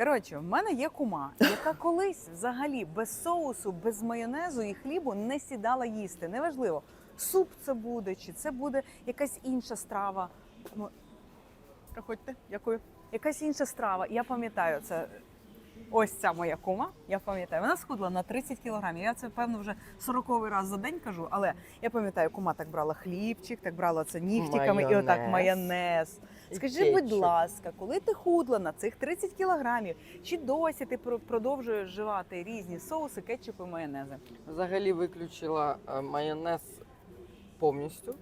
Коротше, в мене є кума, яка колись взагалі без соусу, без майонезу і хлібу не сідала їсти. Неважливо, суп це буде, чи це буде якась інша страва. Ну, Проходьте, дякую. Якась інша страва. Я пам'ятаю це. Ось ця моя кума, я пам'ятаю. Вона схудла на 30 кілограмів. Я це певно вже 40 раз за день кажу, але я пам'ятаю, кума так брала хлібчик, так брала це нігтиками і отак Майонез. Скажи, будь ласка, коли ти худла на цих 30 кілограмів, чи досі ти про- продовжуєш вживати різні соуси, кетчупи, майонези? Взагалі виключила е, майонез повністю.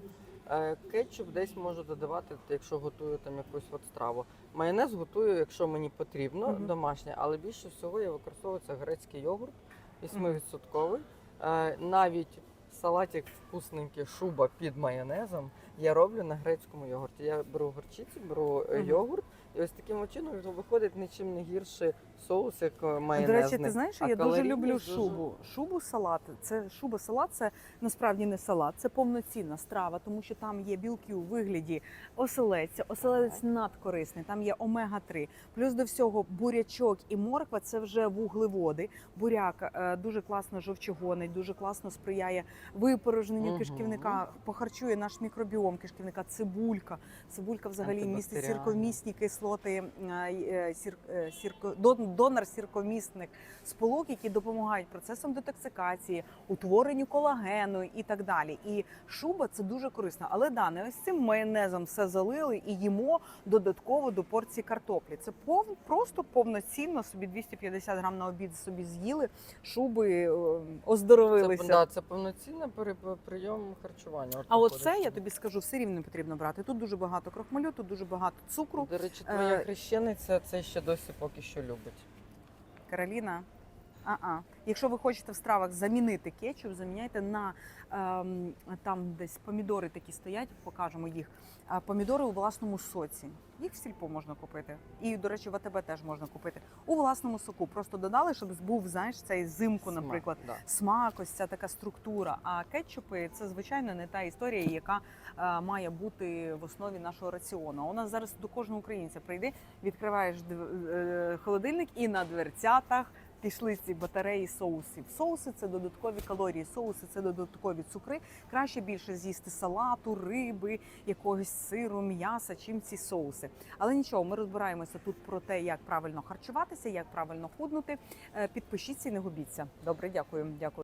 Е, Кетчуп десь можу додавати, якщо готую там якусь от страву. Майонез готую, якщо мені потрібно, Мгм. домашнє, але більше всього я використовую це грецький йогурт, Мгм. 8%. Е, Навіть салатик вкусненький, шуба під майонезом я роблю на грецькому йогурті. Я беру горчицю, беру е, йогурт, і ось таким чином виходить нічим не гірший соус, як е, До речі, ти знаєш, А я дуже люблю дуже- шубу. Шубу салат. Це шуба салат, це насправді не салат, це повноцінна страва, тому що там є білки у вигляді оселедця. Оселедець надкорисний, там є омега-3. Плюс до всього бурячок і морква це вже вуглеводи. Буряк е, дуже класно жовчогонить, дуже класно сприяє випорожненню Мгм. кишківника, похарчує наш мікробіом кишківника. Цибулька. Цибулька взагалі містить Антибактеріальна. сірковмісні кислоти, е, е, сір, сірко, дон- донор сірковмісних сполук, які допомагають процесам детоксикації, утворенню колагену і так далі. І шуба це дуже корисно. Але да, не ось цим майонезом все залили і їмо додатково до порції картоплі. Це пов, просто повноцінно собі 250 грам на обід собі з'їли, шуби е, оздоровилися. Це, да, це повноцінний прийом харчування. А от виходить, це, я тобі скажу, все рівно потрібно брати. Тут дуже багато крохмалю, тут дуже багато цукру. До речі, твоя Е, хрещениця це ще досі поки що любить. Кароліна. А-а. Якщо ви хочете в стравах замінити кетчуп, заміняйте на ем, там десь помідори такі стоять, покажемо їх. А, помідори у власному соці. Їх в сільпо можна купити. І, до речі, в АТБ теж можна купити. У власному соку. Просто додали, щоб був, знаєш, цей зимку, Смак, наприклад, да. смак, ось ця така структура. А кетчупи це звичайно не та історія, яка е, має бути в основі нашого раціону. У нас зараз до кожного українця прийди, відкриваєш дв- е, холодильник і на дверцятах. Пішли ці батареї соусів. Соуси це додаткові калорії, соуси це додаткові цукри. Краще більше з'їсти салату, риби, якогось сиру, м'яса, чим ці соуси. Але нічого, ми розбираємося тут про те, як правильно харчуватися, як правильно худнути. Е, Підпишіться і не губіться. Добре, дякую. Дякую.